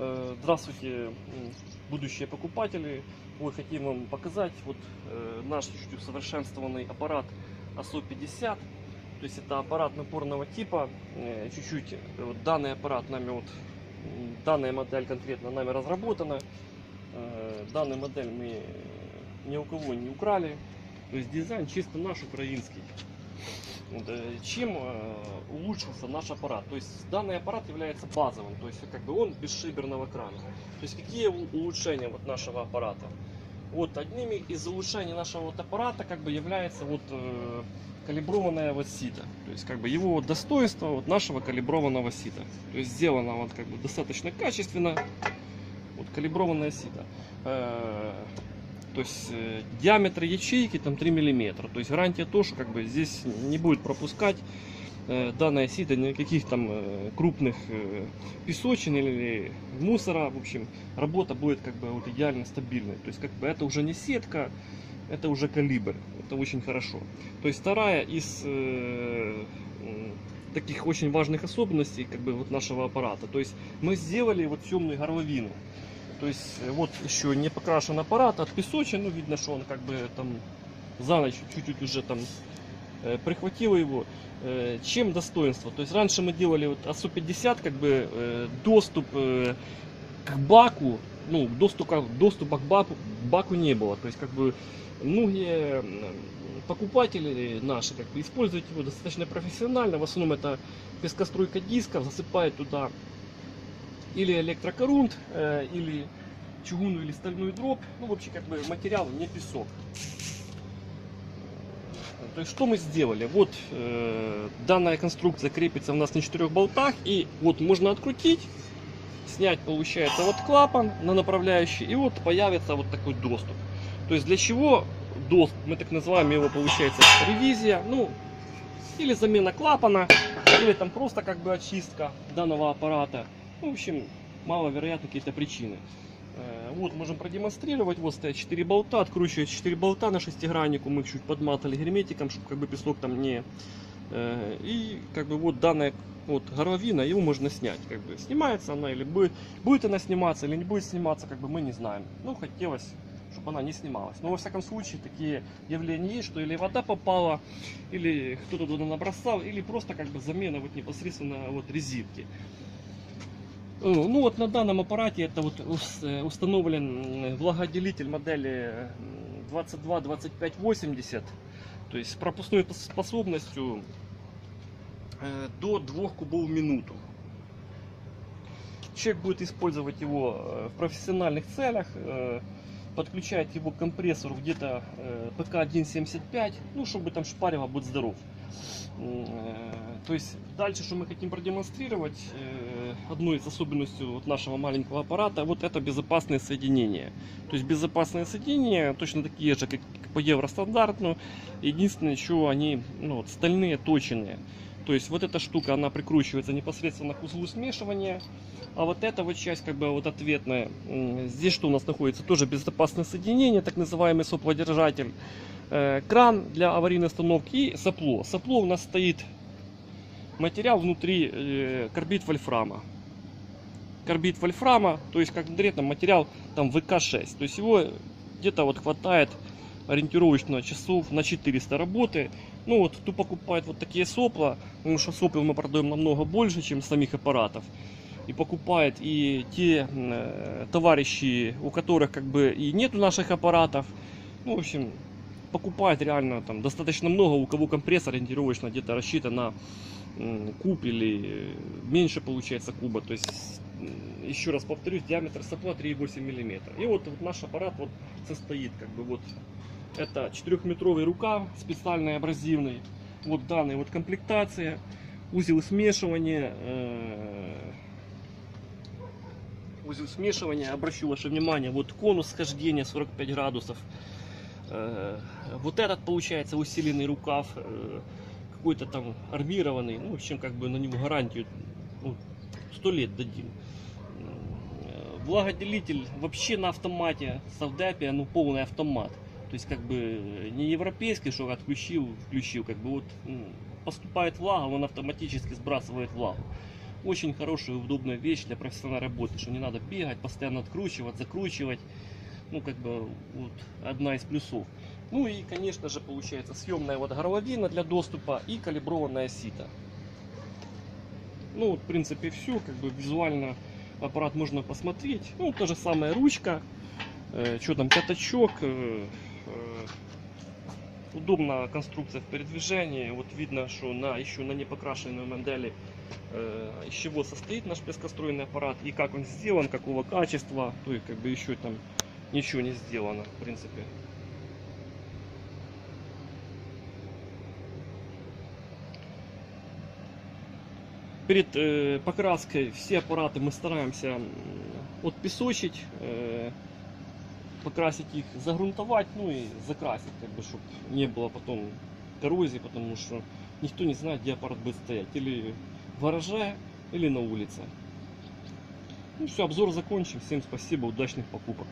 Э, Здравствуйте, будущие покупатели. Вот хотим вам показать вот э, наш чуть-чуть усовершенствованный аппарат ASO-50. То есть это аппарат напорного типа. Э, Чуть-чуть вот данный аппарат нами вот данная модель конкретно нами разработана. Данную модель мы ни у кого не украли. То есть дизайн чисто наш украинский. Э, Чем э, улучшился наш аппарат? То есть данный аппарат является базовым, то есть как бы он без шиберного крана. То есть какие улучшения вот нашего аппарата? Вот одними из улучшений нашего вот аппарата как бы является вот э, калиброванная вот сита. То есть как бы его вот достоинство вот нашего калиброванного сита. То есть сделано вот как бы достаточно качественно. Вот калиброванная сита. Э, то есть э, диаметр ячейки там 3 миллиметра. То есть гарантия то, что как бы здесь не будет пропускать э, данная сита никаких там э, крупных песочин или мусора. В общем, работа будет как бы вот идеально стабильной. То есть как бы это уже не сетка, это уже калибр. Это очень хорошо. То есть вторая из э, таких очень важных особенностей как бы вот нашего аппарата. То есть мы сделали вот темную горловину. То есть э, вот еще не покрашен аппарат от песочи, ну видно, что он как бы там за ночь чуть-чуть уже там э, прихватило его. Э, чем достоинство? То есть раньше мы делали вот АСУ-50, как бы э, доступ э, к баку, ну доступа, доступа к баку, баку не было. То есть как бы многие покупатели наши как бы используют его достаточно профессионально. В основном это пескоструйка дисков, засыпают туда или электрокорунт, э, или чугунную или стальную дробь. Ну, в общем, как бы материал не песок. То есть, что мы сделали? Вот э, данная конструкция крепится у нас на четырех болтах, и вот можно открутить, снять, получается, вот клапан на направляющий, и вот появится вот такой доступ. То есть, для чего доступ? Мы так называем его, получается, ревизия, ну, или замена клапана, или там просто как бы очистка данного аппарата. Ну, в общем, маловероятно какие-то причины. Э, Вот, можем продемонстрировать. Вот стоят 4 болта, откручивать 4 болта на шестиграннику. Мы их чуть подматали герметиком, чтобы как бы песок там не... э, И как бы вот данная вот горловина, его можно снять. Как бы снимается она или будет, будет она сниматься или не будет сниматься, как бы мы не знаем. Ну, хотелось чтобы она не снималась. Но во всяком случае такие явления есть, что или вода попала, или кто-то туда набросал, или просто как бы замена вот непосредственно вот резинки. Э, Ну вот на данном аппарате это вот э, установлен м, влагоотделитель модели м, 22-25-80, то есть с пропускной пос- способностью э, до 2 кубов в минуту. Человек будет использовать его э, в профессиональных целях, э, подключает его к компрессору где-то э, ПК-1.75, ну, чтобы там шпарило, будь здоров. Э, То есть дальше, что мы хотим продемонстрировать, э, одной из особенностей вот нашего маленького аппарата, вот это безопасное соединение. То есть безопасное соединение точно такие же, как по евростандарту. Единственное, что они ну, вот, стальные, точенные. То есть вот эта штука, она прикручивается непосредственно к узлу смешивания. А вот эта вот часть, как бы вот ответная, здесь что у нас находится? Тоже безопасное соединение, так называемый соплодержатель. Э, Кран для аварийной установки и сопло. Сопло у нас стоит материал внутри э, карбид вольфрама. Карбид вольфрама, то есть конкретно материал там ВК6. То есть его где-то вот хватает ориентировочно часов на 400 работы. Ну вот, кто покупает вот такие сопла, потому что сопел мы продаем намного больше, чем самих аппаратов. И покупает и те э, товарищи, у которых как бы и нету наших аппаратов. Ну, в общем, покупает реально там достаточно много, у кого компрессор ориентировочно где-то рассчитан на куб или меньше получается куба. То есть, еще раз повторюсь, диаметр сопла 3,8 мм. И вот, вот наш аппарат вот состоит как бы вот это 4-метровый рукав специальный абразивный. Вот данная вот комплектация, узел смешивания, э, узел смешивания, обращу ваше внимание, вот конус схождения 45 градусов. Э, Вот этот получается усиленный рукав, э, какой-то там армированный, ну, в общем, как бы на него гарантию ну, 100 лет дадим. Э, Влагоделитель вообще на автомате, Савдепия, ну, полный автомат. То есть, как бы, не европейский, что отключил, включил, как бы, вот, м, поступает влага, он автоматически сбрасывает влагу. очень хорошая и удобная вещь для профессиональной работы, что не надо бегать, постоянно откручивать, закручивать. Ну, как бы, вот, одна из плюсов. Ну и, конечно же, получается съемная вот горловина для доступа и калиброванная сито. Ну, в принципе, все, как бы визуально аппарат можно посмотреть. Ну, та же самая ручка, что там, пятачок, э, э, удобная конструкция в передвижении. Вот видно, что на еще на непокрашенной модели э, из чего состоит наш пескостроенный аппарат и как он сделан, какого качества. То есть как бы еще там ничего не сделано, в принципе. Перед э, покраской все аппараты мы стараемся отпесочить, э, покрасить их, загрунтовать, ну и закрасить, как бы, чтобы не было потом коррозии, потому что никто не знает, где аппарат будет стоять, или в гараже, или на улице. Ну все, обзор закончен. Всем спасибо, удачных покупок.